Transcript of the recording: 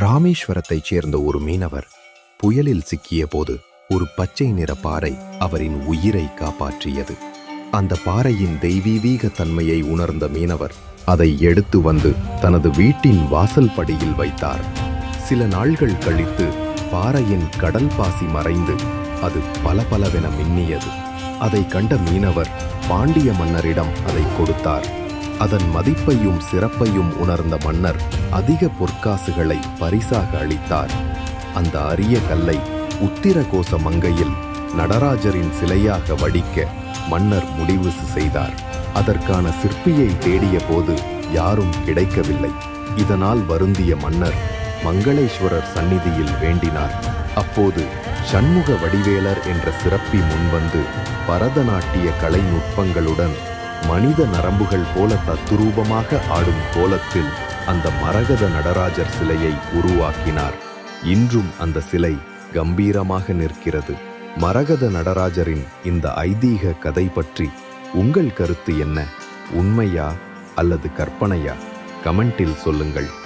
ராமேஸ்வரத்தைச் சேர்ந்த ஒரு மீனவர் புயலில் சிக்கிய போது ஒரு பச்சை நிற பாறை அவரின் உயிரை காப்பாற்றியது. அந்த பாறையின் தெய்வீக தன்மையை உணர்ந்த மீனவர் அதை எடுத்து வந்து தனது வீட்டின் வாசல் படியில் வைத்தார். சில நாள்கள் கழித்து பாறையின் கடல் பாசி மறைந்து அது பளபளவென மின்னியது. அதை கண்ட மீனவர் பாண்டிய மன்னரிடம் அதை கொடுத்தார். அதன் மதிப்பையும் சிறப்பையும் உணர்ந்த மன்னர் அதிக பொற்காசுகளை பரிசாக அளித்தார். அந்த அரிய கல்லை உத்திரகோச மங்கையில் நடராஜரின் சிலையாக வடிக்க மன்னர் முடிவு செய்தார். அதற்கான சிற்பியை தேடிய போது யாரும் கிடைக்கவில்லை. இதனால் வருந்திய மன்னர் மங்களேஸ்வரர் சந்நிதியில் வேண்டினார். அப்போது சண்முக வடிவேலர் என்ற சிறப்பி முன்வந்து பரதநாட்டிய கலை நுட்பங்களுடன் மனித நரம்புகள் போல தத்துரூபமாக ஆடும் கோலத்தில் அந்த மரகத நடராஜர் சிலையை உருவாக்கினார். இன்றும் அந்த சிலை கம்பீரமாக நிற்கிறது. மரகத நடராஜரின் இந்த ஐதீக கதை பற்றி உங்கள் கருத்து என்ன? உண்மையா அல்லது கற்பனையா? கமெண்டில் சொல்லுங்கள்.